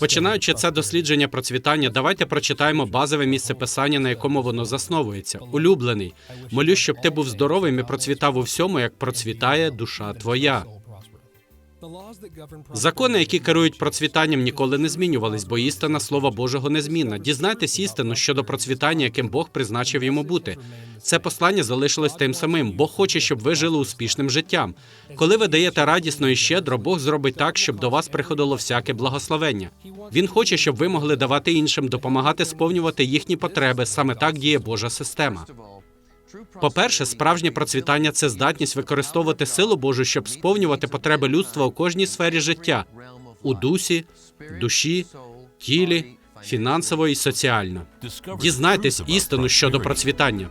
Починаючи це дослідження процвітання, давайте прочитаємо базове місце писання, на якому воно засновується. Улюблений, молю, щоб ти був здоровим і процвітав у всьому, як процвітає душа твоя. Закони, які керують процвітанням, ніколи не змінювались, бо істина Слова Божого незмінна. Дізнайтесь істину щодо процвітання, яким Бог призначив йому бути. Це послання залишилось тим самим. Бог хоче, щоб ви жили успішним життям. Коли ви даєте радісно і щедро, Бог зробить так, щоб до вас приходило всяке благословення. Він хоче, щоб ви могли давати іншим, допомагати сповнювати їхні потреби. Саме так діє Божа система. По-перше, справжнє процвітання це здатність використовувати силу Божу, щоб сповнювати потреби людства у кожній сфері життя у дусі, душі, тілі, фінансово і соціально. Дізнайтесь істину щодо процвітання.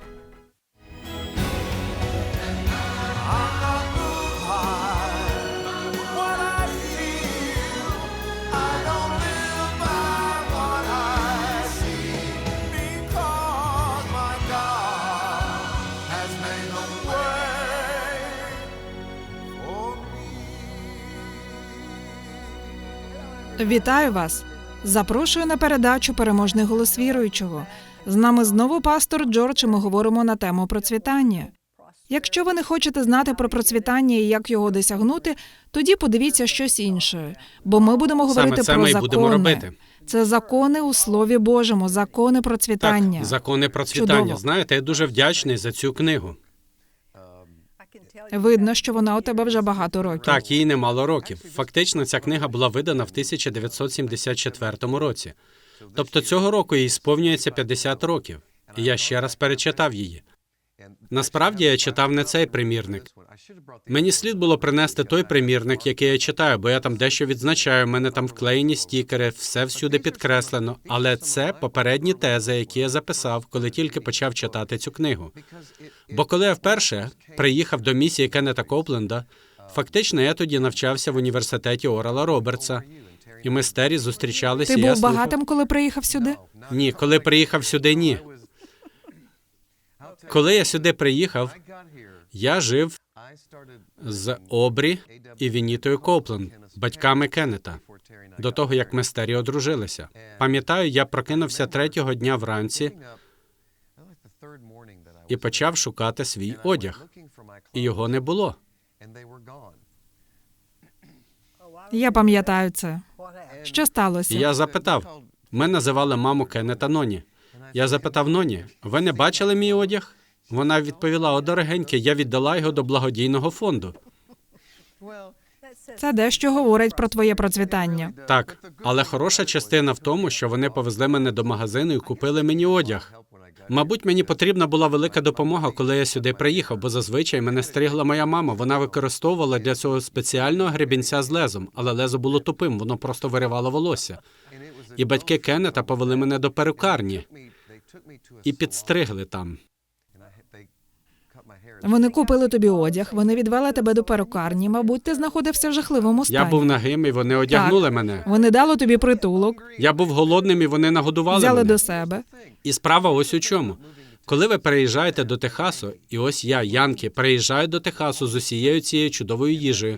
Вітаю вас! Запрошую на передачу Переможний голос віруючого. З нами знову пастор Джордж. і Ми говоримо на тему процвітання. Якщо ви не хочете знати про процвітання і як його досягнути, тоді подивіться щось інше, бо ми будемо говорити Саме це про ми закони. будемо робити. Це закони у Слові Божому, закони процвітання. Так, закони процвітання. Чудово. Знаєте, я дуже вдячний за цю книгу. Видно, що вона у тебе вже багато років. Так, їй немало років. Фактично, ця книга була видана в 1974 році. Тобто цього року їй сповнюється 50 років. Я ще раз перечитав її. Насправді я читав не цей примірник. Мені слід було принести той примірник, який я читаю, бо я там дещо відзначаю. У мене там вклеєні стікери, все всюди підкреслено. Але це попередні тези, які я записав, коли тільки почав читати цю книгу. Бо коли я вперше приїхав до місії Кеннета Копленда, фактично я тоді навчався в університеті Орала Робертса, і ми з Террі зустрічалися. Ти і я був слухав- багатим, коли приїхав сюди? Ні, коли приїхав сюди, ні. Коли я сюди приїхав, я жив з Обрі і Вінітою Копленд, батьками Кеннета, до того як ми з Террі одружилися. Пам'ятаю, я прокинувся третього дня вранці і почав шукати свій одяг, і його не було. Я пам'ятаю це. Що сталося? І я запитав. Ми називали маму Кеннета Ноні. Я запитав Ноні, ви не бачили мій одяг? Вона відповіла: О, дорогеньке, я віддала його до благодійного фонду. Це дещо говорить про твоє процвітання. Так, але хороша частина в тому, що вони повезли мене до магазину і купили мені одяг. Мабуть, мені потрібна була велика допомога, коли я сюди приїхав, бо зазвичай мене стригла моя мама. Вона використовувала для цього спеціального гребінця з лезом, але лезо було тупим, воно просто виривало волосся. І батьки Кеннета повели мене до перукарні і підстригли там. Вони купили тобі одяг, вони відвели тебе до перукарні. Мабуть, ти знаходився в жахливому стані. Я був нагим, і вони одягнули мене. Вони дали тобі притулок, Я був голодним, і вони нагодували взяли мене. до себе. І справа ось у чому. Коли ви переїжджаєте до Техасу, і ось я, Янки, переїжджаю до Техасу з усією цією чудовою їжею,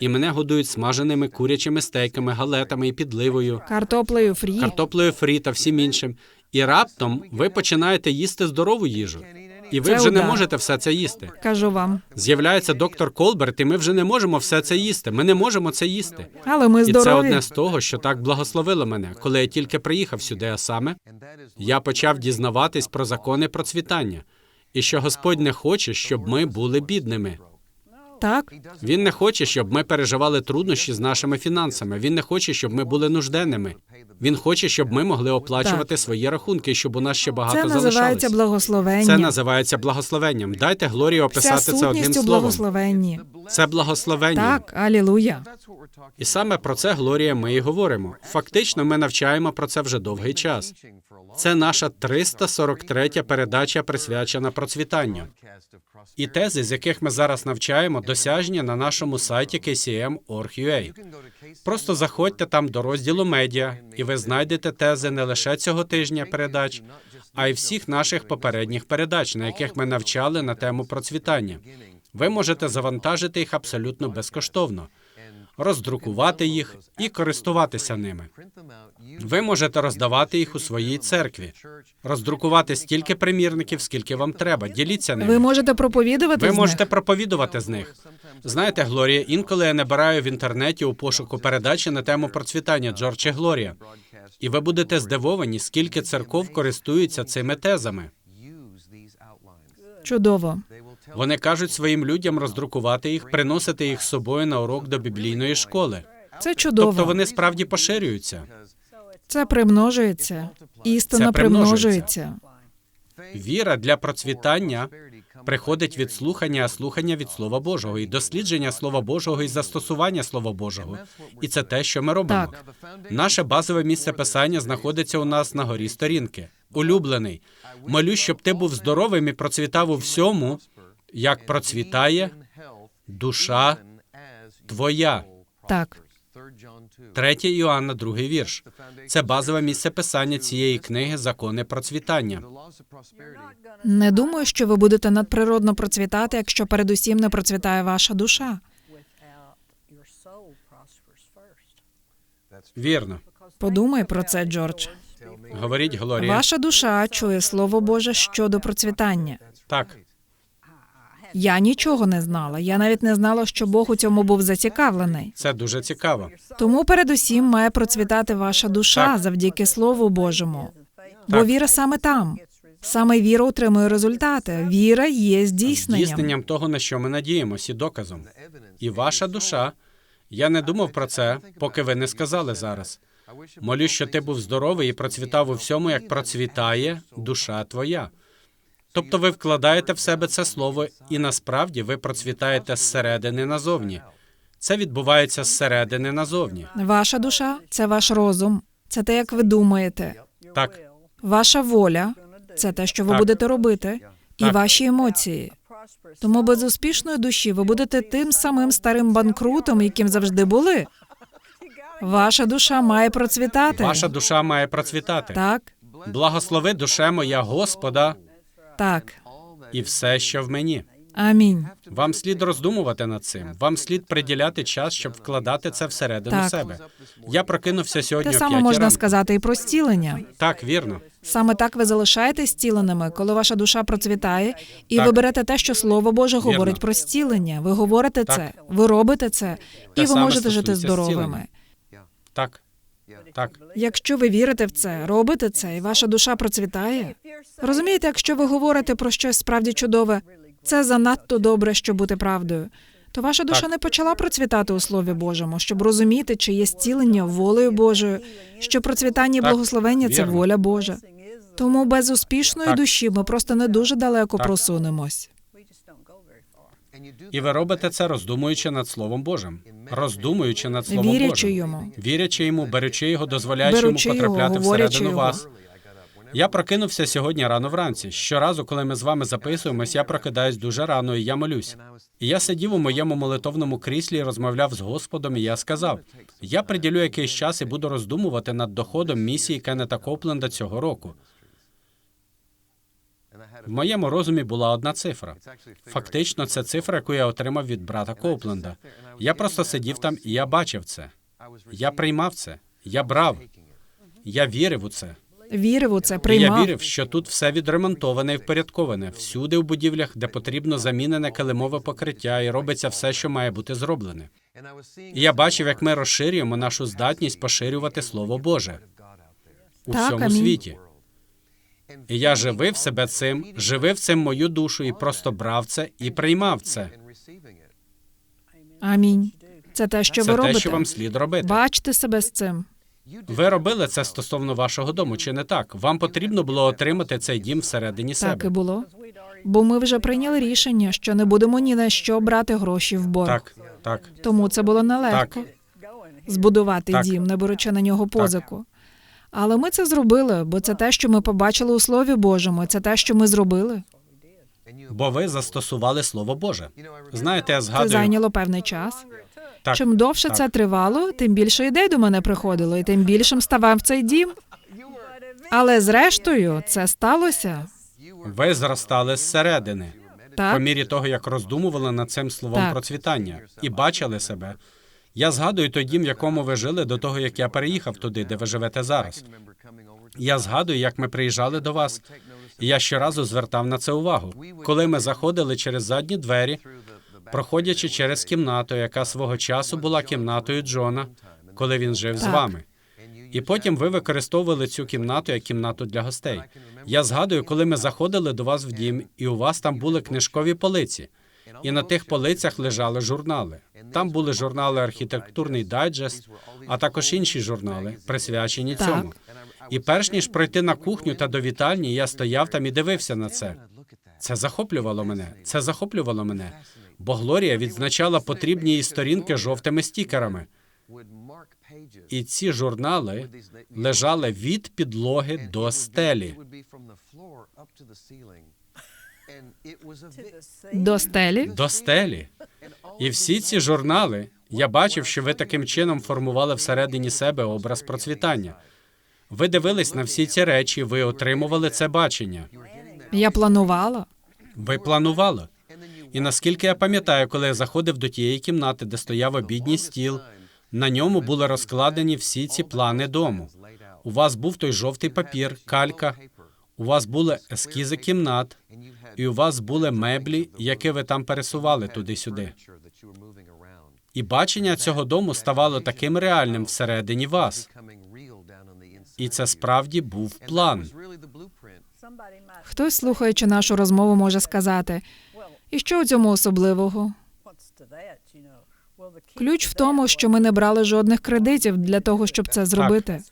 і мене годують смаженими курячими стейками, галетами і підливою, Картоплею фрі. картоплею фрі та всім іншим. І раптом ви починаєте їсти здорову їжу. І ви Це вже не можете все це їсти. Кажу вам. З'являється доктор Колберт, і ми вже не можемо все це їсти. Ми не можемо це їсти. Але ми І це одне з того, що так благословило мене, коли я тільки приїхав сюди, а саме я почав дізнаватись про закони процвітання, і що Господь не хоче, щоб ми були бідними. Так, Він не хоче, щоб ми переживали труднощі з нашими фінансами. Він не хоче, щоб ми були нужденними. Він хоче, щоб ми могли оплачувати свої рахунки, щоб у нас ще багато це називається залишалось. благословення. Це називається благословенням. Дайте Глорію Вся описати це одним словом. благословенні. Це благословення. Так, алілуя. І саме про це Глорія ми і говоримо. Фактично, ми навчаємо про це вже довгий час. Це наша 343 передача присвячена процвітанню. І тези, з яких ми зараз навчаємо, досяжні на нашому сайті kcm.org.ua. Просто заходьте там до розділу медіа, і ви знайдете тези не лише цього тижня передач, а й всіх наших попередніх передач, на яких ми навчали на тему процвітання. Ви можете завантажити їх абсолютно безкоштовно. Роздрукувати їх і користуватися ними. Ви можете роздавати їх у своїй церкві, роздрукувати стільки примірників, скільки вам треба. Діліться ними. Ви можете проповідувати Ви з можете них? проповідувати з них. Знаєте, Глорія, інколи я набираю в інтернеті у пошуку передачі на тему процвітання Джордж і Глорія. І ви будете здивовані, скільки церков користуються цими тезами. Чудово. Вони кажуть своїм людям роздрукувати їх, приносити їх з собою на урок до біблійної школи. Це чудово. Тобто вони справді поширюються. Це примножується. Істина Це примножується. Віра для процвітання приходить від слухання, а слухання від Слова Божого, і дослідження Слова Божого і застосування Слова Божого. І це те, що ми робимо. Так. Наше базове місце писання знаходиться у нас на горі сторінки. Улюблений. Молю, щоб ти був здоровим і процвітав у всьому, як процвітає душа твоя. Так. 3 Іоанна, другий вірш. Це базове місце писання цієї книги Закони процвітання. Не думаю, що ви будете надприродно процвітати, якщо передусім не процвітає ваша душа. Вірно. Подумай про це, Джордж. Говоріть, Глорія. Ваша душа чує слово Боже щодо процвітання. Так, Я нічого не знала. Я навіть не знала, що Бог у цьому був зацікавлений. це дуже цікаво. Тому передусім має процвітати ваша душа Так. завдяки Слову Божому. Бо віра саме там. Саме віра отримує результати. Віра є здійсненням. Здійсненням того, на що ми надіємося, і доказом. І ваша душа. Я не думав про це, поки ви не сказали зараз. Молю, що ти був здоровий і процвітав у всьому, як процвітає душа твоя. Тобто ви вкладаєте в себе це слово, і насправді ви процвітаєте зсередини назовні. Це відбувається зсередини назовні. Ваша душа це ваш розум, це те, як ви думаєте. Так, Ваша воля це те, що ви Так. будете робити, і Так. ваші емоції. Тому без успішної душі ви будете тим самим старим банкрутом, яким завжди були. Ваша душа має процвітати. ваша душа має процвітати. Так, Благослови душе моя Господа так. і все, що в мені. Амінь. Вам слід роздумувати над цим. Вам слід приділяти час, щоб вкладати це всередину Так. себе. Я прокинувся сьогодні Те саме можна ранку. сказати і про зцілення. Так, вірно. Саме так ви залишаєтесь зціленими, коли ваша душа процвітає, і Так. ви берете те, що Слово Боже Вірно. говорить про зцілення. Ви говорите Так. це, ви робите це, Те і ви можете жити здоровими. зцілення. Так, так. Якщо ви вірите в це, робите це, і ваша душа процвітає. Розумієте, якщо ви говорите про щось справді чудове, це занадто добре, щоб бути правдою. То ваша душа Так. не почала процвітати у Слові Божому, щоб розуміти, чи є зцілення волею Божою, що процвітання і Так, благословення це воля Божа. Тому без успішної Так. душі ми просто не дуже далеко Так. просунемось. І ви робите це, роздумуючи над Словом Божим, роздумуючи над Словом Вірячи Божим, йому. вірячи йому, беручи його, дозволяючи Беручи йому його, потрапляти говорячи всередину його. вас. Я прокинувся сьогодні рано вранці. Щоразу, коли ми з вами записуємось, я прокидаюсь дуже рано і я молюсь. І я сидів у моєму молитовному кріслі і розмовляв з Господом, і я сказав: я приділю якийсь час і буду роздумувати над доходом місії Кеннета Копленда цього року. В моєму розумі була одна цифра. Фактично, це цифра, яку я отримав від брата Копленда. Я просто сидів там і я бачив це. Я приймав це. Я брав. Я вірив у це. Вірив у це, І я вірив, що тут все відремонтоване і впорядковане. Всюди в будівлях, де потрібно замінене килимове покриття, і робиться все, що має бути зроблене. І я бачив, як ми розширюємо нашу здатність поширювати Слово Боже у Так, всьому амінь. світі. І я живив себе цим, живив цим мою душу і просто брав це і приймав це. Амінь. Це те, що Це ви те, робите. що вам слід робити. Бачте себе з цим. Ви робили це стосовно вашого дому, чи не так? Вам потрібно було отримати цей дім всередині Так і було. Бо ми вже прийняли рішення, що не будемо ні на що брати гроші в борг. Так, так, Тому це було нелегко так. збудувати Так. дім, не беручи на нього позику. Але ми це зробили, бо це те, що ми побачили у Слові Божому. Це те, що ми зробили. Бо ви застосували Слово Боже. Знаєте, я Це зайняло певний час. Так, Чим довше так. це тривало, тим більше ідей до мене приходило, і тим більшим ставав цей дім. Але зрештою це сталося. Ви зростали зсередини, по мірі того, як роздумували над цим словом Так. процвітання і бачили себе. Я згадую той дім, в якому ви жили до того, як я переїхав туди, де ви живете зараз. Я згадую, як ми приїжджали до вас, і я щоразу звертав на це увагу. Коли ми заходили через задні двері, проходячи через кімнату, яка свого часу була кімнатою Джона, коли він жив з вами. І потім ви використовували цю кімнату як кімнату для гостей. Я згадую, коли ми заходили до вас в дім, і у вас там були книжкові полиці. І на тих полицях лежали журнали. Там були журнали Архітектурний дайджест, а також інші журнали, присвячені Так. цьому. І перш ніж пройти на кухню та до вітальні, я стояв там і дивився на це. Це захоплювало мене. Це захоплювало мене. Бо Глорія відзначала потрібні їй сторінки жовтими стікерами. І ці журнали лежали від підлоги до стелі. До стелі? До стелі. І всі ці журнали я бачив, що ви таким чином формували всередині себе образ процвітання. Ви дивились на всі ці речі, ви отримували це бачення. Я планувала. Ви планували. І наскільки я пам'ятаю, коли я заходив до тієї кімнати, де стояв обідній стіл, на ньому були розкладені всі ці плани дому. У вас був той жовтий папір, калька, у вас були ескізи кімнат, і у вас були меблі, які ви там пересували туди-сюди. І бачення цього дому ставало таким реальним всередині вас. І це справді був план. Хтось, слухаючи нашу розмову, може сказати: і що у цьому особливого? Ключ в тому, що ми не брали жодних кредитів для того, щоб це зробити.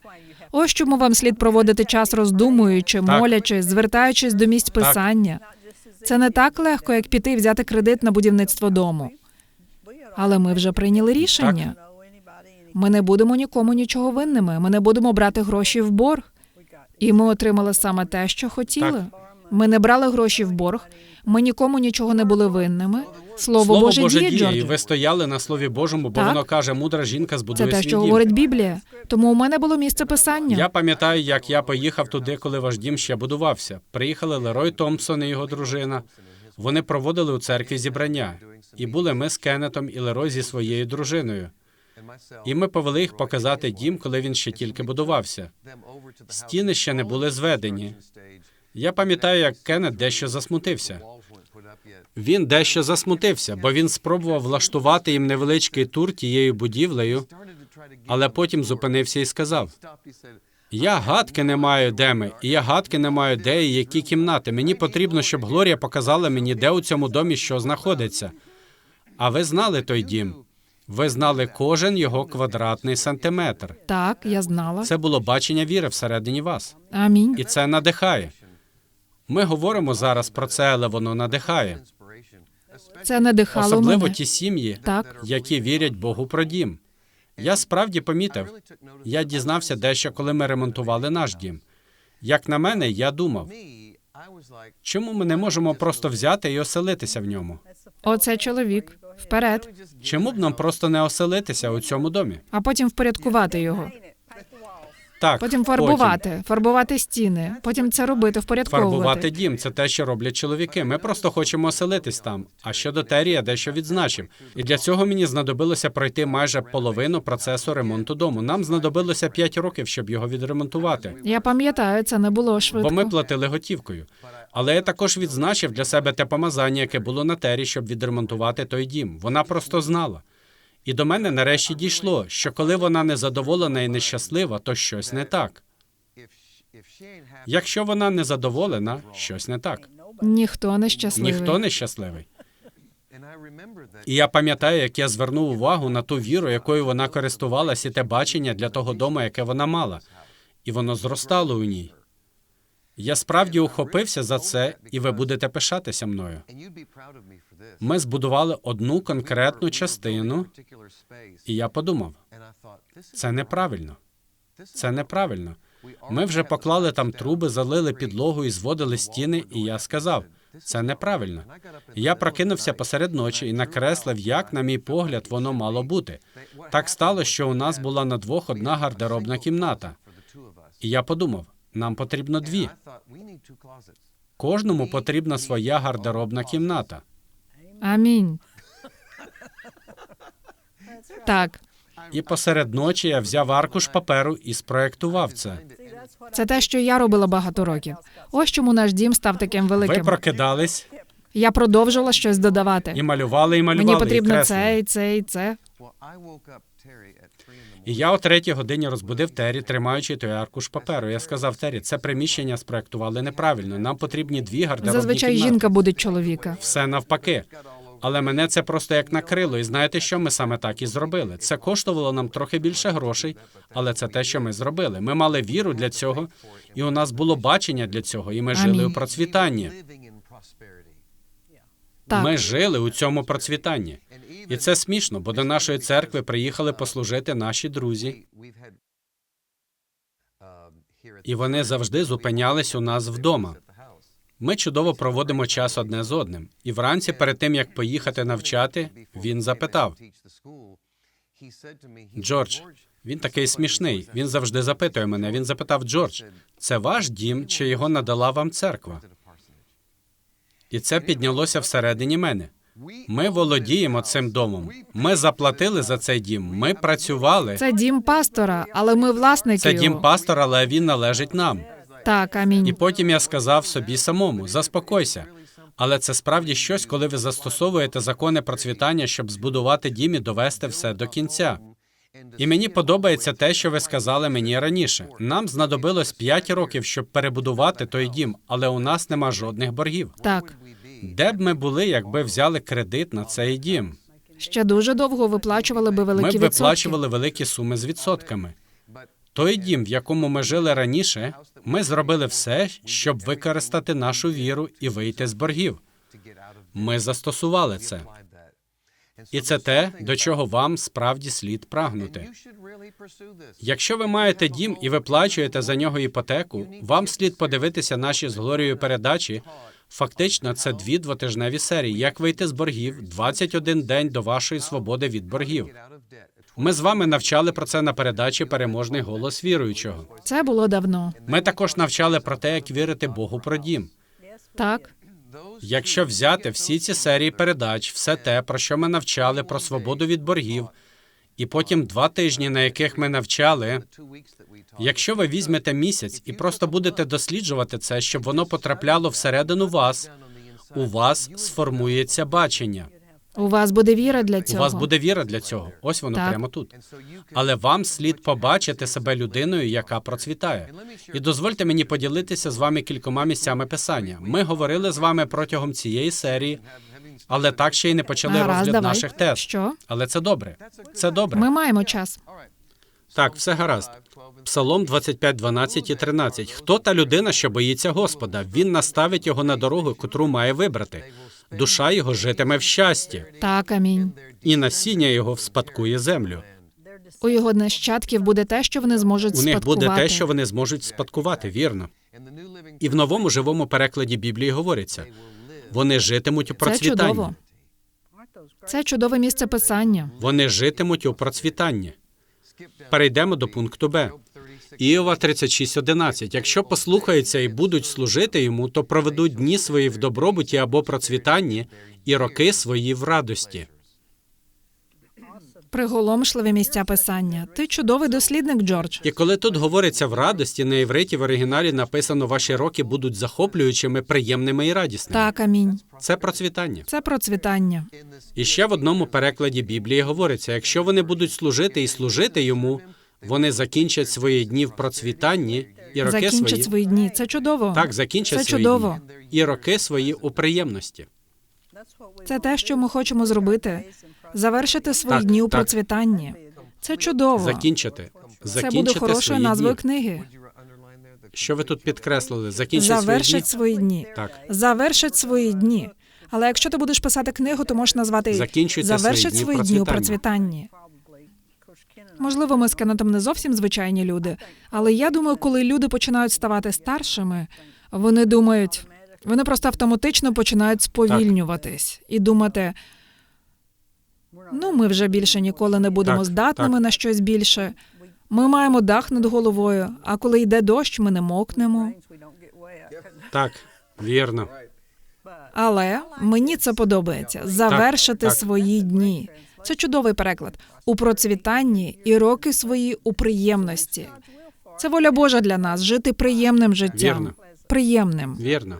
Ось чому вам слід проводити час роздумуючи, Так. молячись, звертаючись до місць писання. Це не так легко, як піти і взяти кредит на будівництво дому. Але ми вже прийняли рішення. Ми не будемо нікому нічого винними. Ми не будемо брати гроші в борг. І ми отримали саме те, що хотіли. Ми не брали гроші в борг. Ми нікому нічого не були винними. Слово, Слово Боже, Боже діє, діє, і ви стояли на слові Божому, бо Так. воно каже, мудра жінка Це збудує те, свій що дім. говорить Біблія. Тому у мене було місце писання. Я пам'ятаю, як я поїхав туди, коли ваш дім ще будувався. Приїхали Лерой Томпсон і його дружина. Вони проводили у церкві зібрання. І були ми з Кеннетом і Лерой зі своєю дружиною. І ми повели їх показати дім, коли він ще тільки будувався. Стіни ще не були зведені. Я пам'ятаю, як Кеннет дещо засмутився. Він дещо засмутився, бо він спробував влаштувати їм невеличкий тур тією будівлею, але потім зупинився і сказав: Я гадки не маю, де ми, і я гадки не маю, де і які кімнати. Мені потрібно, щоб Глорія показала мені, де у цьому домі що знаходиться. А ви знали той дім? Ви знали кожен його квадратний сантиметр. Так, я знала. Це було бачення віри всередині вас, Амінь. і це надихає. Ми говоримо зараз про це, але воно надихає. Це надихало Особливо мене. ті сім'ї, Так. які вірять Богу про дім. Я справді помітив. Я дізнався дещо, коли ми ремонтували наш дім. Як на мене, я думав, чому ми не можемо просто взяти і оселитися в ньому? Оце чоловік. Вперед. Чому б нам просто не оселитися у цьому домі? А потім впорядкувати його. Так, Потім фарбувати, фарбувати стіни. Потім це робити, Фарбувати дім це те, що роблять чоловіки. Ми просто хочемо оселитись там. А щодо Террі, я дещо відзначив. І для цього мені знадобилося пройти майже половину процесу ремонту дому. Нам знадобилося 5 років, щоб його відремонтувати. Я пам'ятаю, це не було швидко. Бо ми платили готівкою. Але я також відзначив для себе те помазання, яке було на Тері, щоб відремонтувати той дім. Вона просто знала. І до мене нарешті дійшло, що коли вона незадоволена і нещаслива, то щось не так. Якщо вона незадоволена, щось не так. Ніхто не щасливий. Ніхто не щасливий. І я пам'ятаю, як я звернув увагу на ту віру, якою вона користувалася, і те бачення для того дому, яке вона мала, і воно зростало у ній. Я справді ухопився за це, і ви будете пишатися мною. Ми збудували одну конкретну частину, і я подумав, це неправильно. Це неправильно. Ми вже поклали там труби, залили підлогу і зводили стіни, і я сказав, це неправильно. Я прокинувся посеред ночі і накреслив, як, на мій погляд, воно мало бути. Так стало, що у нас була на двох одна гардеробна кімната. І я подумав, нам потрібно дві. Кожному потрібна своя гардеробна кімната. Амінь. Так, І посеред ночі я взяв аркуш паперу і спроектував це. Це те, що я робила багато років. Ось чому наш дім став таким Ви великим. прокидались Я продовжувала щось додавати. і малювали, і малювали. Мені потрібно і це і це і це. І я о третій годині розбудив Террі, тримаючи той аркуш паперу. Я сказав Террі, це приміщення спроектували неправильно. Нам потрібні дві гардеробні Зазвичай кімнати. жінка буде чоловіка. Все навпаки. Але мене це просто як накрило. І знаєте, що ми саме так і зробили? Це коштувало нам трохи більше грошей, але це те, що ми зробили. Ми мали віру для цього, і у нас було бачення для цього, і ми жили Амінь. у процвітанні. Так, Ми жили у цьому процвітанні. І це смішно, бо до нашої церкви приїхали послужити наші друзі, і вони завжди зупинялись у нас вдома. Ми чудово проводимо час одне з одним. І вранці, перед тим як поїхати навчати, він запитав: Джордж, він такий смішний. Він завжди запитує мене. Він запитав: Джордж, це ваш дім чи його надала вам церква? І це піднялося всередині мене. Ми володіємо цим домом. Ми заплатили за цей дім. Ми працювали. це дім пастора, але ми власники. Це дім пастора, але він належить нам. Так, амінь. І потім я сказав собі самому: заспокойся. Але це справді щось, коли ви застосовуєте закони процвітання, щоб збудувати дім і довести все до кінця. І мені подобається те, що ви сказали мені раніше. Нам знадобилось 5 років, щоб перебудувати той дім, але у нас нема жодних боргів. Так. Де б ми були, якби взяли кредит на цей дім? Ще дуже довго виплачували би Ми великі б відсотки. виплачували великі суми з відсотками. Той дім, в якому ми жили раніше, ми зробили все, щоб використати нашу віру і вийти з боргів. Ми застосували це. І це те, до чого вам справді слід прагнути. Якщо ви маєте дім і виплачуєте за нього іпотеку, вам слід подивитися наші з Глорією передачі. Фактично, це дві двотижневі серії. Як вийти з боргів 21 день до вашої свободи від боргів. Ми з вами навчали про це на передачі Переможний голос віруючого. Це було давно. Ми також навчали про те, як вірити Богу про дім. Так, Якщо взяти всі ці серії передач, все те, про що ми навчали про свободу від боргів, і потім два тижні, на яких ми навчали, якщо ви візьмете місяць і просто будете досліджувати це, щоб воно потрапляло всередину вас, у вас сформується бачення. у вас буде віра для У цього. вас буде віра для цього. Ось воно Так. прямо тут. Але вам слід побачити себе людиною, яка процвітає. І дозвольте мені поділитися з вами кількома місцями писання. Ми говорили з вами протягом цієї серії, але так ще й не почали Гаразд, розгляд давай. наших тез. Що? Але це добре. Це добре. Ми маємо час. Так, все гаразд. Псалом 25, 12 і 13. Хто та людина, що боїться Господа? Він наставить його на дорогу, котру має вибрати. Душа його житиме в щасті, Так, амінь. і насіння його вспадкує землю. У його нащадків буде те, що вони зможуть У них спадкувати. буде те, що вони зможуть спадкувати, вірно. І в новому живому перекладі Біблії говориться: вони житимуть у Це процвітанні. чудово. Це чудове місце писання. Вони житимуть у процвітанні. Перейдемо до пункту Б. Іова 36.11. Якщо послухаються і будуть служити йому, то проведуть дні свої в добробуті або процвітанні і роки свої в радості. Приголомшливі місця писання. Ти чудовий дослідник, Джордж. І коли тут говориться в радості, на євриті в оригіналі написано ваші роки будуть захоплюючими, приємними і радісними. Так, амінь. Це процвітання. Це процвітання. І ще в одному перекладі Біблії говориться: якщо вони будуть служити і служити йому, вони закінчать свої дні в процвітанні і роки Закінчать свої свої дні. Це чудово. так закінчать Це свої чудово. дні і роки свої у приємності. Це те, що ми хочемо зробити. Завершити свої Так, дні у так. процвітанні. Це чудово. Закінчити. Це буде хорошою назвою книги. Що ви тут підкреслили? Закінчити Завершить свої дні. свої дні. Так. Завершить свої дні. Але якщо ти будеш писати книгу, то можеш назвати її Закінчуйте Завершить свої дні у процвітанні». процвітанні. Можливо, ми з Кеннетом не зовсім звичайні люди, але я думаю, коли люди починають ставати старшими, вони думають, вони просто автоматично починають сповільнюватись і думати. Ну, ми вже більше ніколи не будемо Так, здатними так. на щось більше. Ми маємо дах над головою, а коли йде дощ, ми не мокнемо. Так, вірно. Але мені це подобається завершити так. свої дні. Це чудовий переклад. У процвітанні і роки свої у приємності. Це воля Божа для нас жити приємним життям. Вірно. Приємним. Вірно.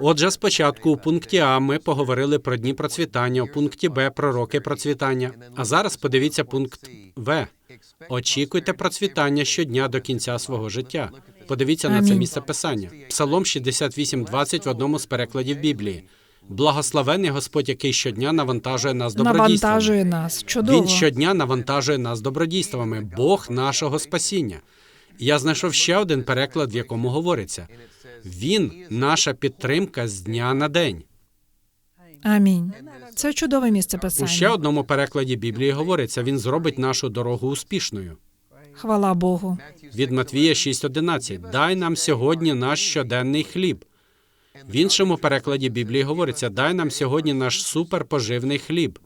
Отже, спочатку у пункті А ми поговорили про дні процвітання, у пункті Б про роки процвітання. А зараз подивіться пункт В. Очікуйте процвітання щодня до кінця свого життя. Подивіться на це місце писання. Псалом 68.20 в одному з перекладів Біблії. Благословений Господь, який щодня навантажує нас добродійствами. Навантажує нас. Чудово. Він щодня навантажує нас добродійствами, Бог нашого спасіння. Я знайшов ще один переклад, в якому говориться: Він наша підтримка з дня на день. Амінь. Це чудове місце У ще одному перекладі Біблії говориться: Він зробить нашу дорогу успішною. Хвала Богу. Від Матвія 6.11. Дай нам сьогодні наш щоденний хліб. В іншому перекладі Біблії говориться: Дай нам сьогодні наш суперпоживний хліб.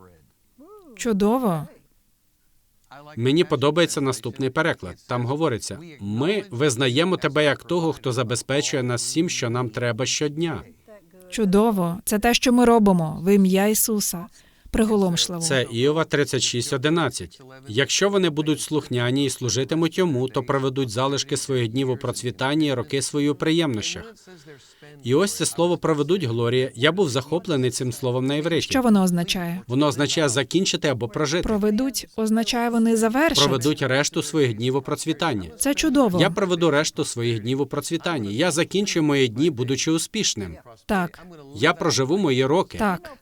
Чудово. Мені подобається наступний переклад. Там говориться: ми визнаємо тебе як того, хто забезпечує нас всім, що нам треба щодня. Чудово. Це те, що ми робимо в ім'я Ісуса. Приголомшливо. Це Іова 36.11. Якщо вони будуть слухняні і служитимуть йому, то проведуть залишки своїх днів у процвітанні і роки свої у приємнощах. І ось це слово проведуть Глорія. Я був захоплений цим словом на єврейській. Що воно означає? Воно означає закінчити або прожити. Проведуть означає вони завершать. Проведуть решту своїх днів у процвітанні. Це чудово. Я проведу решту своїх днів у процвітанні. Я закінчу мої дні, будучи успішним. Так, Я проживу мої роки. так.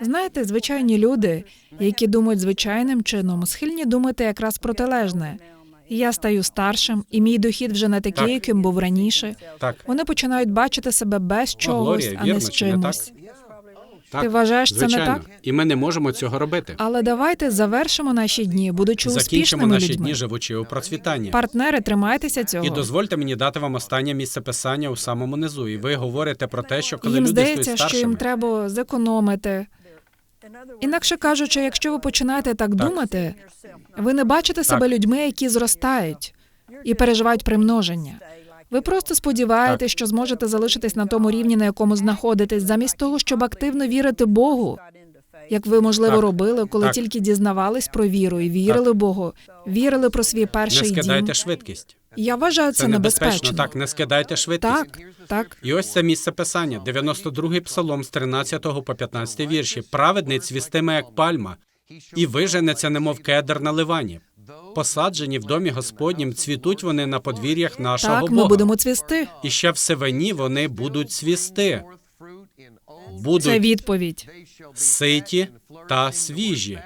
Знаєте, звичайні люди, які думають звичайним чином, схильні думати якраз протилежне. Я стаю старшим, і мій дохід вже не такий, Так. яким був раніше. Так, Вони починають бачити себе без чогось, Глорія, а не з чимось. так. Ти вважаєш, це не так? І ми не можемо цього робити. Але давайте завершимо наші дні, будучи Закінчимо успішними наші людьми. дні, живучи у процвітанні. Партнери, тримайтеся цього. І дозвольте мені дати вам останнє місце писання у самому низу. І ви говорите про те, що коли Їм люди здається, стають що їм треба зекономити. Інакше кажучи, якщо ви починаєте так, думати, ви не бачите себе людьми, які зростають і переживають примноження. Ви просто сподіваєтесь, що зможете залишитись на тому рівні, на якому знаходитесь, замість того, щоб активно вірити Богу, як ви можливо Так. робили, коли Так. тільки дізнавались про віру і вірили Богу, вірили про свій не перший скидайте дім. швидкість. Я вважаю це, Це небезпечно. небезпечно. Так, не скидайте швидкість. так, так. І ось це місце писання, 92-й псалом з 13 по 15 вірші. Праведний цвістиме, як пальма, і виженеться, немов кедр на ливані. Посаджені в домі Господнім, цвітуть вони на подвір'ях нашого Так, Бога. ми будемо цвісти. І ще в сивині вони будуть цвісти. Будуть Це відповідь. ситі та свіжі.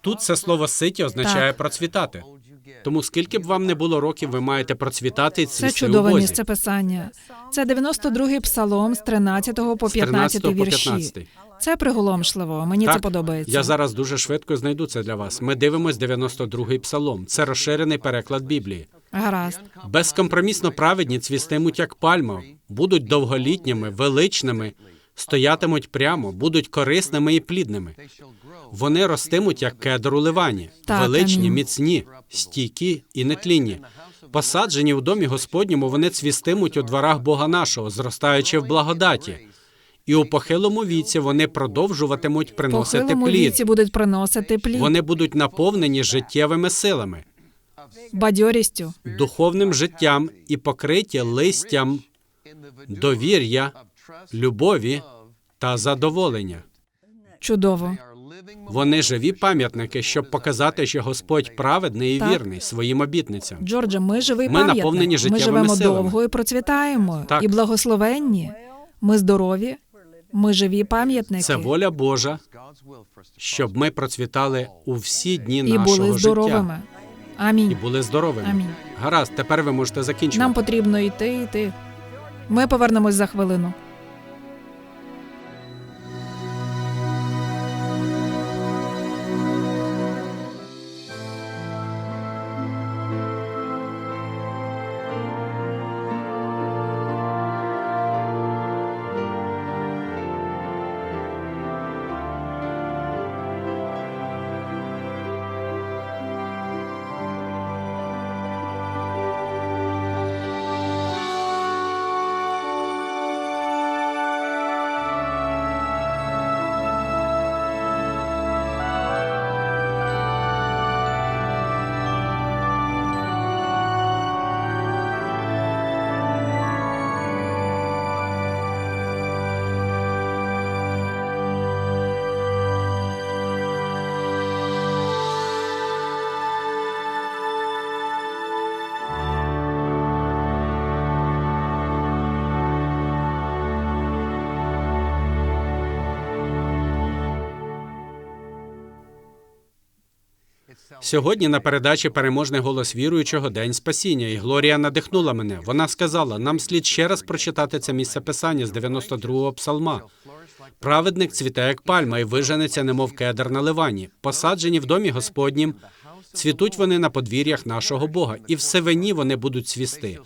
Тут це слово ситі означає Так. процвітати. Тому скільки б вам не було років, ви маєте процвітати і Це у чудове Бозі. місце писання. Це 92-й псалом з 13 по З 15 13 по вірші. 15. Це приголомшливо. Мені це Так, подобається. Я зараз дуже швидко знайду це для вас. Ми дивимось 92-й псалом. Це розширений переклад Біблії. Гаразд. Безкомпромісно праведні цвістимуть як пальма, будуть довголітніми, величними, стоятимуть прямо, будуть корисними і плідними. Вони ростимуть як кедр у ливані, Так, величні, міцні, стійкі і нетлінні. Посаджені в домі Господньому, вони цвістимуть у дворах Бога нашого, зростаючи в благодаті. І у похилому віці вони продовжуватимуть приносити хилому плід. віці будуть приносити плід Вони будуть наповнені життєвими силами, бадьорістю. духовним життям і покриті листям довір'я, любові та задоволення. Чудово. Вони живі пам'ятники, щоб показати, що Господь праведний і Так. вірний своїм обітницям. Джордже, ми живий Ми пам'ятник. наповнені Ми живемо силами. довго і процвітаємо, Так. і благословенні. Ми здорові. Ми живі пам'ятники. Це воля Божа, щоб ми процвітали у всі дні і нашого були життя здоровими. і були здоровими. Амінь. Гаразд, тепер ви можете закінчувати. Нам потрібно йти, йти. Ми повернемось за хвилину. Сьогодні на передачі переможний голос віруючого День спасіння, і Глорія надихнула мене. Вона сказала: нам слід ще раз прочитати це місце писання з 92-го псалма. Праведник цвіте як пальма і виженеться, немов кедр на ливані. Посаджені в домі Господнім, цвітуть вони на подвір'ях нашого Бога, і в сивині вони будуть цвісти.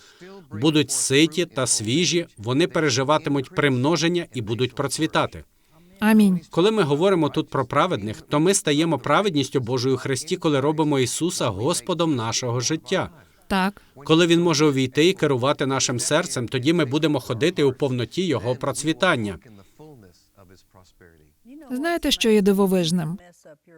Будуть ситі та свіжі, вони переживатимуть примноження і будуть процвітати. Амінь. Коли ми говоримо тут про праведних, то ми стаємо праведністю Божою у Христі, коли робимо Ісуса Господом нашого життя. Так. Коли він може увійти і керувати нашим серцем, тоді ми будемо ходити у повноті його процвітання. Знаєте, що є дивовижним?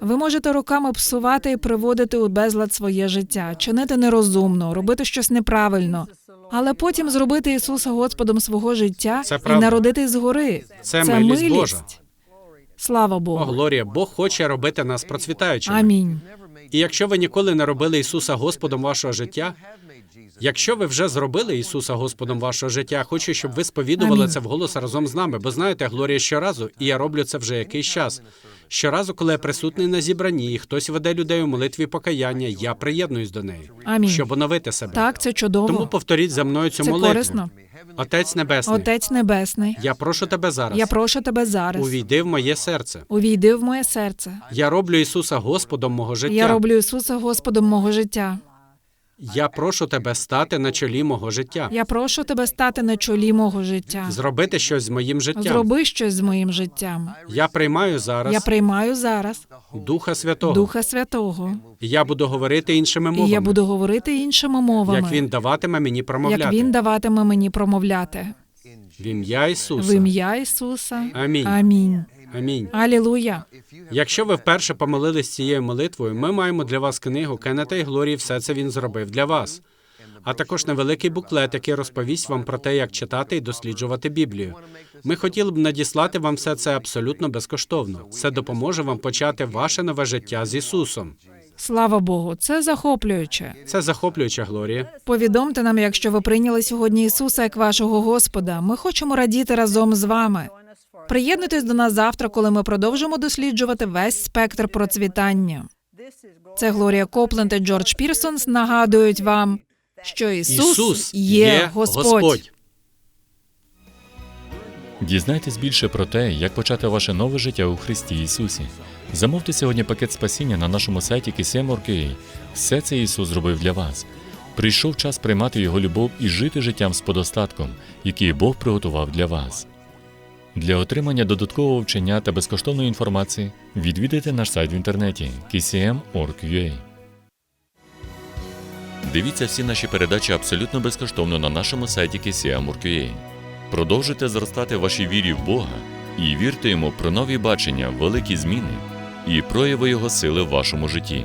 Ви можете роками псувати і приводити у безлад своє життя, чинити нерозумно, робити щось неправильно, але потім зробити Ісуса Господом свого життя Це і правда. народитись згори. Це милість Божа. Слава О, Богу. Глорія, Бог хоче робити нас процвітаючими. Амінь. І якщо ви ніколи не робили Ісуса Господом вашого життя, якщо ви вже зробили Ісуса Господом вашого життя, хочу, щоб ви сповідували Амінь. це вголос разом з нами. Бо знаєте, Глорія щоразу, і я роблю це вже якийсь час. Щоразу, коли я присутній на зібранні, і хтось веде людей у молитві покаяння, я приєднуюсь до неї, Амінь. щоб оновити себе. Так, це чудово. Тому повторіть за мною цю Це молитву. корисно. Отець Небесний, Отець Небесний, я прошу тебе зараз. я прошу тебе зараз. Увійди в моє серце. Увійди в моє серце. Я роблю Ісуса Господом мого життя. Я роблю Ісуса Господом мого життя. Я прошу тебе стати на чолі мого життя, Я прошу тебе стати на чолі мого життя. зробити щось з моїм життям. Зроби щось з моїм життям. Я приймаю зараз Я приймаю зараз Духа Святого. Духа Святого, І Я буду говорити іншими мовами, і я буду говорити іншими мовами, як він даватиме мені промовляти. як він даватиме мені промовляти. В ім'я Ісуса. В ім'я Ісуса. Амінь. Амінь. Амінь. Алілуя. Якщо ви вперше помолились цією молитвою, ми маємо для вас книгу Кеннета і Глорії. Все це він зробив для вас. А також невеликий буклет, який розповість вам про те, як читати і досліджувати Біблію. Ми хотіли б надіслати вам все це абсолютно безкоштовно. Це допоможе вам почати ваше нове життя з Ісусом. Слава Богу, це захоплююче. Це захоплююча Глорія. Повідомте нам, якщо ви прийняли сьогодні Ісуса як вашого Господа. Ми хочемо радіти разом з вами. Приєднуйтесь до нас завтра, коли ми продовжимо досліджувати весь спектр процвітання. Це Глорія Копленд і Джордж Пірсонс нагадують вам, що Ісус, Ісус є Господь. Дізнайтесь більше про те, як почати ваше нове життя у Христі Ісусі. Замовте сьогодні пакет спасіння на нашому сайті KCM.org.ua. Все це Ісус зробив для вас. Прийшов час приймати Його любов і жити життям з подостатком, який Бог приготував для вас. Для отримання додаткового вчення та безкоштовної інформації відвідайте наш сайт в інтернеті kcm.org.ua. Дивіться всі наші передачі абсолютно безкоштовно на нашому сайті kcm.org.ua. Продовжуйте зростати вашій вірі в Бога і вірте йому про нові бачення, великі зміни і прояви Його сили в вашому житті.